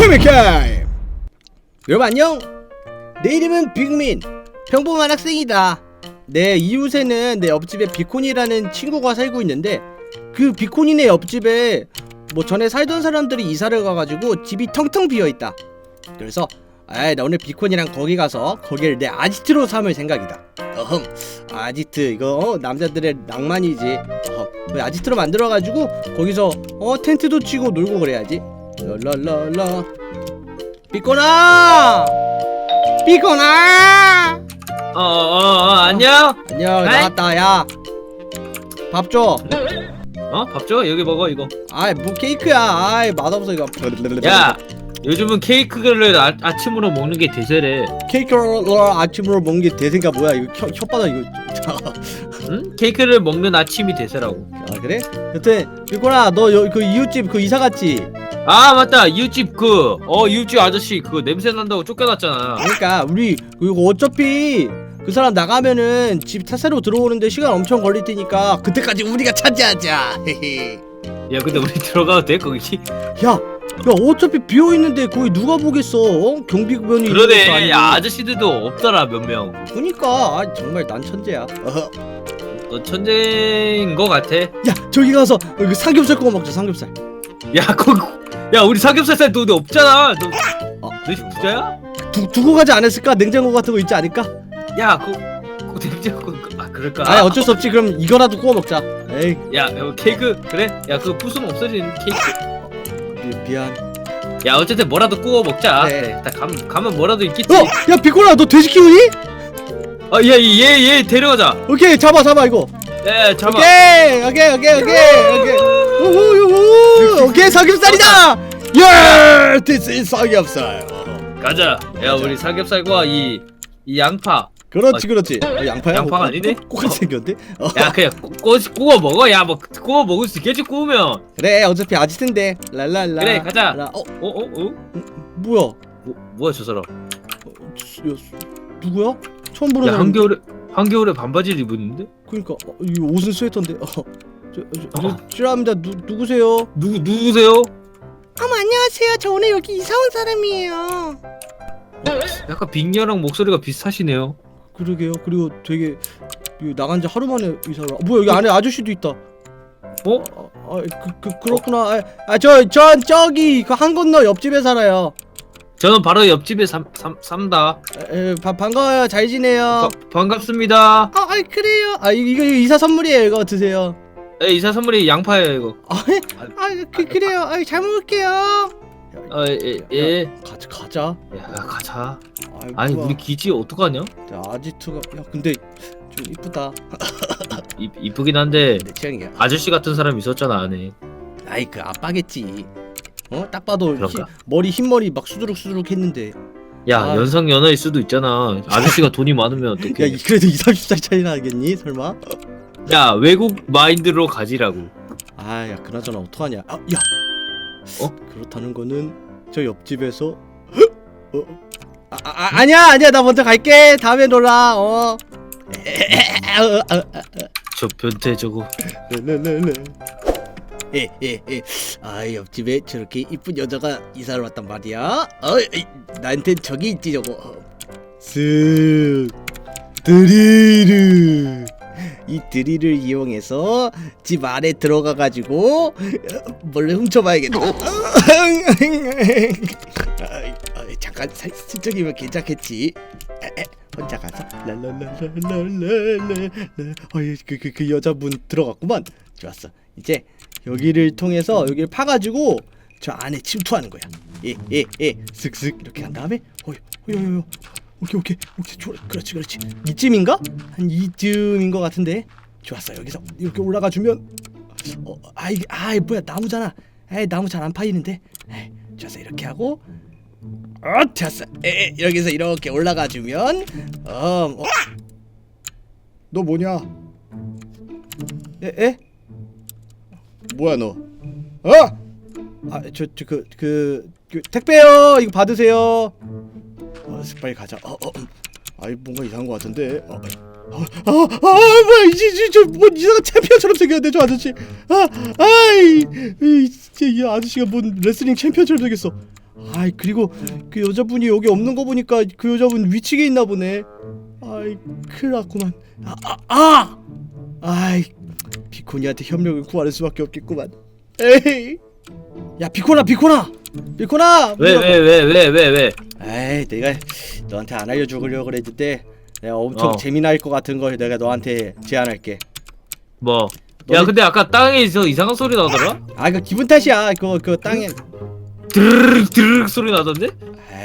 코미카이! 여러분 안녕! 내 이름은 빅민. 평범한 학생이다. 내 이웃에는 내 옆집에 비콘이라는 친구가 살고 있는데 그 비콘이네 옆집에 뭐 전에 살던 사람들이 이사를 가가지고 집이 텅텅 비어있다. 그래서 아이 나 오늘 비콘이랑 거기 가서 거기를 내 아지트로 삼을 생각이다. 어흠 아지트 이거 어, 남자들의 낭만이지. 어흠 아지트로 만들어가지고 거기서 어 텐트도 치고 놀고 그래야지 랄랄랄라 삐꼬나 삐꼬나 어, 어, 어, 안녕? 안녕 아이. 나왔다 야밥줘 어? 밥 줘? 여기 먹어, 이거. 아이 뭐 케이크야 아이 맛없어 이거 야, 요즘은 케이크를 아, 아침으로 먹는 게 대세래. 케이크를 아침으로 먹는 게 대세가 뭐야 이거 혀, 혓바닥 이거 응? 케이크를 먹는 아침이 대세라고. 아 그래? 여튼 삐꼬나 너그 이웃집 그 이사 갔지? 아, 맞다. 이웃집 그, 어, 이웃집 아저씨 그거 냄새 난다고 쫓겨났잖아. 그러니까 우리 이거 어차피 그 사람 나가면은 집 새로 들어오는데 시간 엄청 걸릴 테니까 그때까지 우리가 차지하자 야, 근데 우리 들어가도 돼, 거기? 야, 야 어차피 비어 있는데 거기 누가 보겠어? 어? 있는 것도 그러네. 아니고. 야, 아저씨들도 없더라, 몇 명. 그니까 아, 정말 난 천재야. 어허. 너 천재인 거 같아. 야 저기 가서 여기 삼겹살 구워 먹자 삼겹살. 야, 거기, 야, 우리 삼겹살 살 돈이 없잖아. 너, 어, 너 지금 부자야? 두 두고 가지 않았을까? 냉장고 같은 거 있지 않을까? 야, 그, 그 냉장고, 아, 그럴까? 아 어쩔 수 없지. 그럼 이거라도 구워 먹자. 에이 야, 야, 케이크 그래? 야, 그거 부수면 없어지는 케이크. 미, 미안. 야, 어쨌든 뭐라도 구워 먹자. 네. 그래, 다 감, 가면 뭐라도 있겠지. 어, 야 비코라 너 돼지 키우니? 아, 야, 얘, 얘 데려가자. 오케이 잡아 잡아 이거. 야, 잡아. 오케이 오케이 오케이 오케이 오케이. 우후 우후. 오케이 삼겹살이다. 예, this is 삼겹살. 가자. 야, 우리 삼겹살과 이, 이 양파. 그렇지 그렇지. 어, 양파야? 양파가 어, 아니네? 꼬- 꼬같이 생겼는데? 어. 야, 그냥 구, 구, 구워 먹어. 야, 뭐 구워 먹을 수 있겠지 구우면. 그래 어차피 아지트인데 랄랄라 그래, 가자. 라- 어 어, 어, 어? 뭐야 뭐, 뭐야 저 사람? 어, 야, 누구야? 처음 보는 야, 사람 한겨울에 한겨울에 반바지를 입었는데? 그러니까 어, 이 옷은 스웨터인데 어, 저, 저, 저, 어. 실례합니다 누, 누구세요? 누구 누구세요? 어머 안녕하세요 저 오늘 여기 이사 온 사람이에요 약간 빅녀랑 목소리가 비슷하시네요. 그러게요 그리고 되게 이 나간 지 하루 만에 이사를 와- 뭐야 여기 안에 아저씨도 있다 어? 아, 아, 그, 그, 그렇구나 아저 전 저기 그 한 건너 옆집에 살아요 저는 바로 옆집에 삼, 삼, 삼다. 에, 에, 바, 반가워요 잘 지내요 바, 반갑습니다. 아, 아 그래요 아 이거, 이거 이사 선물이에요 이거 드세요 에, 이사 선물이 양파예요 이거. 아, 예? 아 그, 그래요. 아, 잘 먹을게요. 아, 예, 예. 가자, 가자. 야, 가자. 아이, 아니. 우리 기지 어떡하냐? 야, 아지트가 야, 근데 좀 이쁘다. 이, 이쁘긴 한데 내 취향이야. 아저씨 같은 사람 있었잖아 안에. 아이 그 아빠겠지. 어? 딱 봐도 그런가? 흰- 머리 흰머리 막 수두룩 수두룩 했는데. 야, 아. 연상 연하일 수도 있잖아. 아저씨가 돈이 많으면 야, 어떡해? 이- 그래도 2, 30살 차이 나겠니? 설마? 야, 외국 마인드로 가지라고. 아, 야, 그나저나 어떡하냐? 아, 야. 어? 그렇다는 거는 저 옆집에서 어? 아, 아, 아, 아니야, 아니야. 나 먼저 갈게. 다음에 놀아. 어. 저 변태 저거. 랄랄랄라. 아, 옆집에 저렇게 이쁜 여자가 이사를 왔단 말이야. 어, 이, 나한텐 저기 있지 저거. 어. 쓱 드리ル. 이 드릴을 이용해서 집 안에 들어가 가지고 몰래 훔쳐봐야겠다. 아이, 잠깐 살- 슬쩍이면 괜찮겠지. 혼자 가서 랄랄랄랄랄랄라. 어이 그그 그 여자 문 들어갔구만. 좋았어. 이제 여기를 통해서 여기를 파가지고 저 안에 침투하는 거야. 예 예 예. 슥슥 이렇게 한 다음에 어이 어이 어이. 오케이 오케이 오케이 좋아 그렇지 그렇지 이쯤인가 한 이쯤인 것 같은데 좋았어 여기서 이렇게 올라가 주면 어 아이 아이 뭐야 나무잖아 에이 나무 잘 안 파이는데 에이, 좋았어 이렇게 하고 어 됐어 에 여기서 이렇게 올라가 주면 어, 어. 너 뭐냐 에? 에? 뭐야 너 어? 아저 저그그 그, 택배요 이거 받으세요 어, 빨리 가자 어, 어, 음. 아이 뭔가 이상한 것 같은데 어, 아, 아, 아, 뭐야 이제 이제 저 뭐 이상한 챔피언처럼 생겼는데 저 아저씨 아, 아이 이, 진짜 이 아저씨가 뭔 레슬링 챔피언처럼 생겼어 아이 그리고 그 여자분이 여기 없는 거 보니까 그 여자분 위층에 있나 보네. 아이 큰일 났구만. 아, 아, 아! 아이 비코니한테 협력을 구하는 수밖에 없겠구만. 에이. 야 비코나 비코나 비코나. 왜 왜 왜 왜 왜 왜? 에이 내가 너한테 안 알려주려고 그랬는데 내가 엄청 어. 재미날 것 같은 걸 내가 너한테 제안할게. 뭐? 야 너네- 근데 아까 땅에서 이상한 소리 나더라? 아 이거 기분 탓이야. 그거 그 땅에. 드르륵 드르륵 소리 나던데?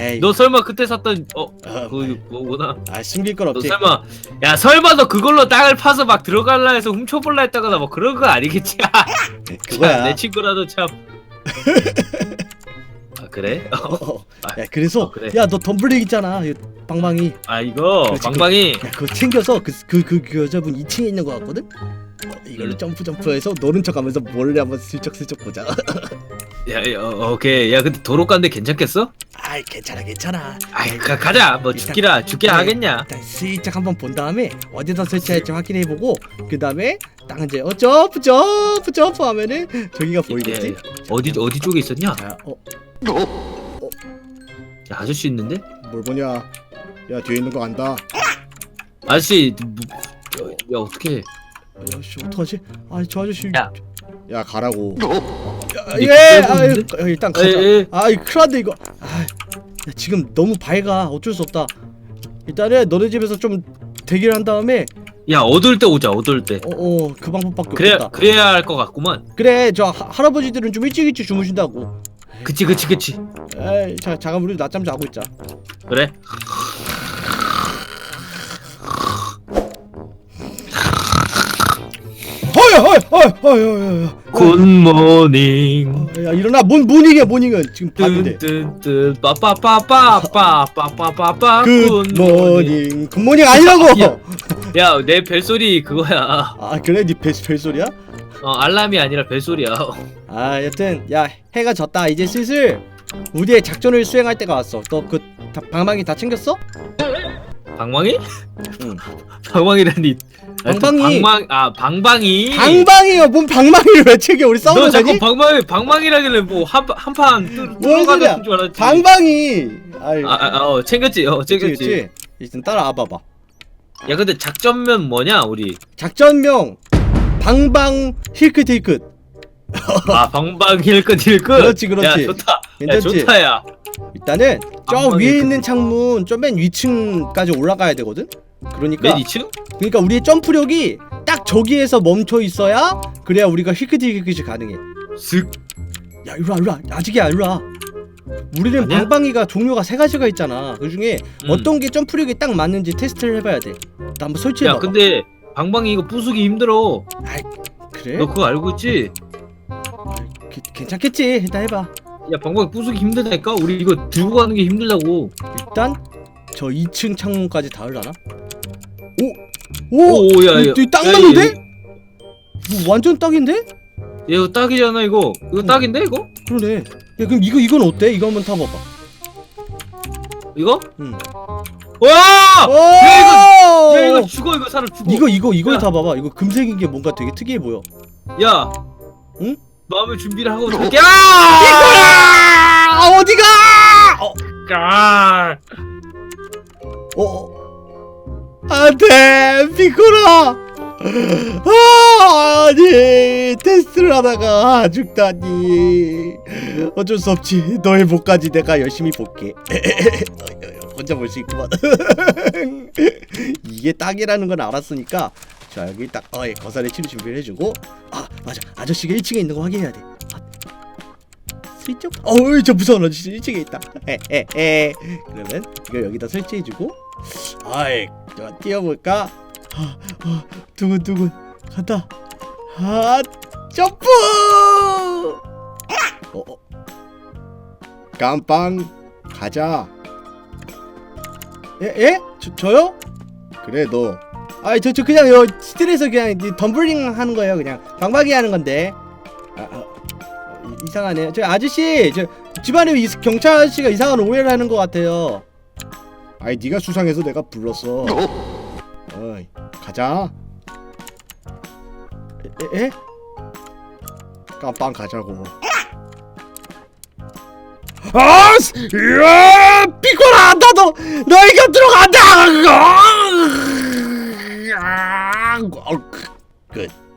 에이. 너 설마 그때 샀던 어 어, 그 뭐구나? 아 숨길 건 너 없지. 설마 야 설마 너 그걸로 땅을 파서 막 들어갈라 해서 훔쳐볼라 했다거나 뭐 그런 거 아니겠지? 그거야. 내 친구라도 참. 아 그래? 어, 어. 아, 야 그래서 어, 그래. 야너 덤블링 있잖아 이 방망이 아 이거 그렇지, 방방이 야 그거 챙겨서 그 그그그 여자분 2층에 있는 거 같거든 어, 이걸로 음. 점프 점프해서 노는 척하면서 몰래 한번 슬쩍슬쩍 보자 야, 야 어, 오케이 야 근데 도로 간데 괜찮겠어? 아이 괜찮아 괜찮아 아이 가, 가자 뭐 일단- 죽기라 죽기 네. 하겠냐? 일단 슬쩍 한번 본 다음에 어디다 설치할지 확인해보고 그 다음에 딱 이제 어 점프 점프 점프 하면은 저기가 보이겠지 예, 어디 어디 쪽에 있었냐? 자, 어, 야, 아저씨 있는데? 뭘 보냐 야 뒤에 있는 거 안다 아저씨 뭐, 야, 야 어떻게? 야씨 어떡하지 아저 아저씨 야. 야 가라고 야, 근데 예, 아유, 보는데? 어, 일단 가자. 에, 에. 아이 큰일 났네 이거. 아, 야, 지금 너무 밝아. 어쩔 수 없다. 일단은 너네 집에서 좀 대기를 한 다음에 야 어두울 때 오자 어두울 때. 어어 그 방법밖에 그래야 없겠다. 그래야 할 것 같구만. 그래 저 하, 할아버지들은 좀 일찍 일찍 주무신다고. 그치 그치 그치. 에이 자 잠깐 우리 낮잠 자고 있자. 그래? 굿모닝. 야 일어나 뭔 모닝이야 모닝은 지금 밤인데. 뜬뜬뜬 빠빠빠빠빠빠빠빠빠 굿모닝 굿모닝 아니라고. 야. 야내 벨소리 그거야. 아 그래 니벨 벨소리야? 어 알람이 아니라 벨소리야. 아 여튼 야 해가 졌다 이제 슬슬 우리의 작전을 수행할 때가 왔어. 너 그 방망이 다 챙겼어? 방망이? 응. 방망이라니. 아, 또 방방이. 방망 아 방방이. 방방이요. 뭔 방망이를 왜 챙겨? 우리 너 싸우는 자꾸 거니? 방망이 방망이라길래 뭐한 한판 뭔 들어가는 줄 알았지. 방방이. 아이. 아, 아, 어 챙겼지 어 그치, 챙겼지. 그치? 일단 따라 와 봐봐. 야 근데 작전면 뭐냐 우리? 작전명 방방 힐끗 힐끗. 아 방방 힐끗 힐끗. 그렇지, 그렇지. 야 좋다. 야 괜찮지? 좋다 야. 일단은 저 위에. 있는 창문 저 맨 위층까지 올라가야 되거든. 그러니까 맨 2층? 그러니까 우리의 점프력이 딱 저기에서 멈춰 있어야 그래야 우리가 힐끗이 가능해. 슥. 야 이리 와 이리 와 아직이야 이리 와 우리는 아니야? 방방이가 종류가 세 가지가 있잖아 그 중에 음. 어떤 게 점프력이 딱 맞는지 테스트를 해봐야 돼 나 한번 야 설치해봐 근데 방방이 이거 부수기 힘들어. 그래? 너 그거 알고 있지? 기- 괜찮겠지 일단 해봐 야 방방이 부수기 힘들다니까? 우리 이거 들고 가는 게 힘들다고. 일단 저 2층 창문까지 닿으려나? 오! 오! 오, 야, 야. 이거 딱 야, 맞는데? 야, 뭐 완전 딱인데? 야, 이거 딱이잖아 이거. 이거 응. 딱인데 이거? 그러네 야 그럼 이거 이건 어때? 이거 한번 타봐봐 이거? 응. 와! 오! 야 이거 죽어 이거 사람 죽어. 이거 이거 이걸 야. 타봐봐 이거 금색인 게 뭔가 되게 특이해 보여 야. 응? 마음의 준비를 하고 들 안돼 피코라! 아, 아니 테스트를 하다가 죽다니. 어쩔 수 없지. 너의 목까지 내가 열심히 볼게. 혼자 볼 수 있구만. 이게 딱이라는 건 알았으니까 자 여기 딱 어이 거살의 치료 준비를 해주고. 아 맞아. 아저씨가 1층에 있는 거 확인해야 돼. 아, 어이 저 무서운 아저씨 1층에 있다. 에에에 그러면 이걸 여기다 설치해주고. 아이 저 뛰어볼까? 아, 아, 두근두근. 간다. 아 점프! 어, 어. 깜빵. 가자. 예? 예? 저, 저요? 그래 너. 아이 저, 저 그냥 요 스트레스 그냥 이 덤블링 하는 거예요 그냥. 방박이 하는 건데. 아, 아, 이- 이상하네. 저 아저씨 저 집안에 이, 경찰 아저씨가 이상한 오해를 하는 것 같아요 아이 네가 수상해서 내가 불렀어. 어? 어이 가자. 에? 깜빵 가자고. 아! 으아! 피콜아 나도 너희가 들어간다. 아! 그, 끝.